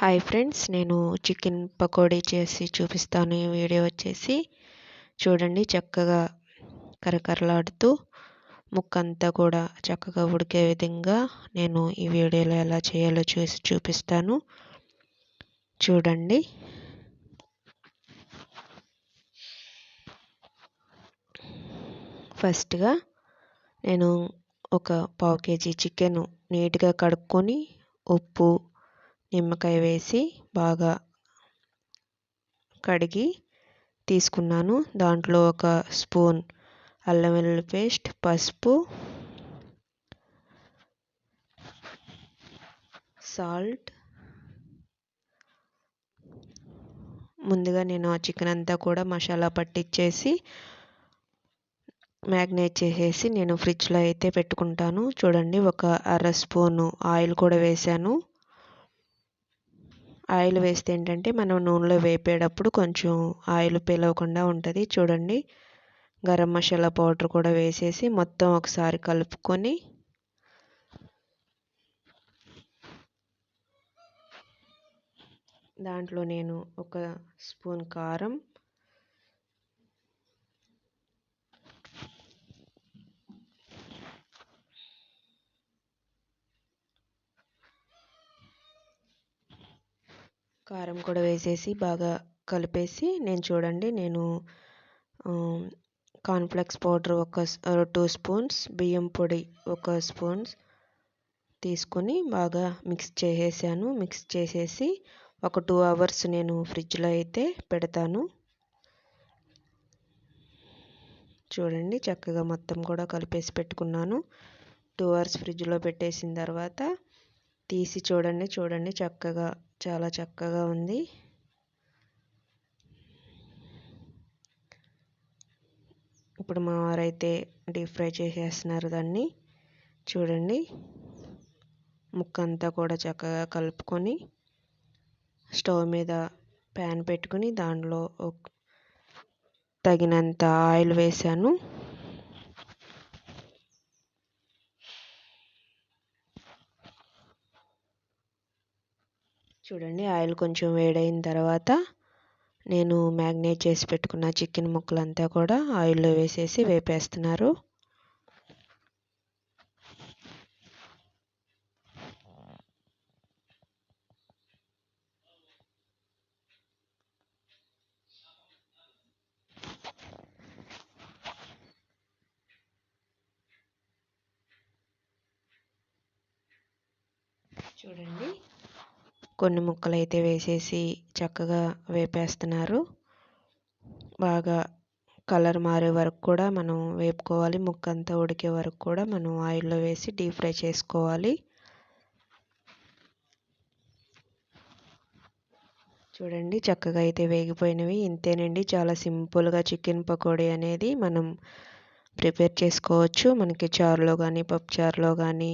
Hi friends నేను chicken pakodi చేసి చూపిస్తాను. ఈ వీడియో వచ్చేసి చూడండి చక్కగా కరకరలాడుతూ ముక్కంతా కూడా చక్కగా ఉడికే విధంగా నేను ఈ వీడియోలో ఎలా చేయాలో చూసి చూపిస్తాను. చూడండి. ఫస్ట్గా నేను ఒక పావు కేజీ చికెన్ నీట్గా కడుక్కొని ఉప్పు నిమ్మకాయ వేసి బాగా కడిగి తీసుకున్నాను. దాంట్లో ఒక స్పూన్ అల్లం వెల్లుల్లి పేస్ట్ పసుపు సాల్ట్. ముందుగా నేను ఆ చికెన్ అంతా కూడా మసాలా పట్టించేసి మ్యాగ్నేట్ చేసేసి నేను ఫ్రిడ్జ్లో అయితే పెట్టుకుంటాను. చూడండి ఒక అర స్పూను ఆయిల్ కూడా వేసాను. ఆయిల్ వేస్తే ఏంటంటే మనం నూనెలో వేపేటప్పుడు కొంచెం ఆయిల్ పిలవకుండా ఉంటుంది చూడండి. గరం మసాలా పౌడర్ కూడా వేసేసి మొత్తం ఒకసారి కలుపుకొని దాంట్లో నేను ఒక స్పూన్ కారం కారం కూడా వేసేసి బాగా కలిపేసి నేను చూడండి నేను కార్న్ఫ్లెక్స్ పౌడర్ ఒక టూ స్పూన్స్ బియ్యం పొడి ఒక స్పూన్స్ తీసుకొని బాగా మిక్స్ చేసేసాను. మిక్స్ చేసేసి ఒక టూ అవర్స్ నేను ఫ్రిడ్జ్లో అయితే పెడతాను. చూడండి చక్కగా మొత్తం కూడా కలిపేసి పెట్టుకున్నాను. టూ అవర్స్ ఫ్రిడ్జ్లో పెట్టేసిన తర్వాత తీసి చూడండి చూడండి చక్కగా చాలా చక్కగా ఉంది. ఇప్పుడు మా వారైతే డీప్ ఫ్రై చేసేస్తున్నారు దాన్ని. చూడండి. ముక్క అంతా కూడా చక్కగా కలుపుకొని స్టవ్ మీద ప్యాన్ పెట్టుకుని దాంట్లో తగినంత ఆయిల్ వేసాను చూడండి ఆయిల్ కొంచెం వేడైన తర్వాత నేను మ్యాగ్నేట్ చేసి పెట్టుకున్న చికెన్ ముక్కలంతా కూడా ఆయిల్లో వేసేసి వేపేస్తున్నారు. చూడండి కొన్ని ముక్కలు అయితే వేసేసి చక్కగా వేపేస్తున్నారు. బాగా కలర్ మారే వరకు కూడా మనం వేపుకోవాలి. ముక్క అంతా ఉడికే వరకు కూడా మనం ఆయిల్లో వేసి డీప్ ఫ్రై చేసుకోవాలి. చూడండి చక్కగా అయితే వేగిపోయినవి. ఇంతేనండి చాలా సింపుల్గా చికెన్ పకోడీ అనేది మనం ప్రిపేర్ చేసుకోవచ్చు. మనకి చారులో కానీ పప్పు చారులో కానీ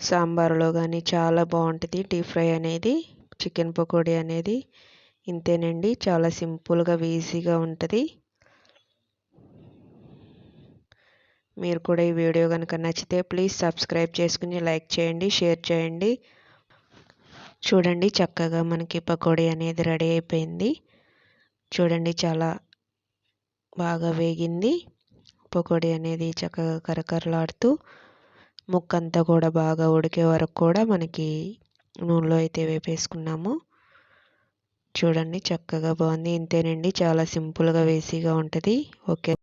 సాంబార్లో కానీ చాలా బాగుంటుంది డీప్ ఫ్రై అనేది చికెన్ పకోడీ అనేది ఇంతేనండి. చాలా సింపుల్గా ఈజీగా ఉంటుంది. మీరు కూడా ఈ వీడియో కనుక నచ్చితే ప్లీజ్ సబ్స్క్రైబ్ చేసుకుని లైక్ చేయండి షేర్ చేయండి. చూడండి చక్కగా మనకి పకోడీ అనేది రెడీ అయిపోయింది. చూడండి చాలా బాగా వేగింది. పకోడీ అనేది చక్కగా కరకరలాడుతూ ముక్క అంతా కూడా బాగా ఉడికే వరకు కూడా మనకి నూనెలో అయితే వేపేసుకున్నాము. చూడండి చక్కగా బాగుంది. ఇంతేనండి చాలా సింపుల్గా వేసిగా ఉంటుంది. ఓకే.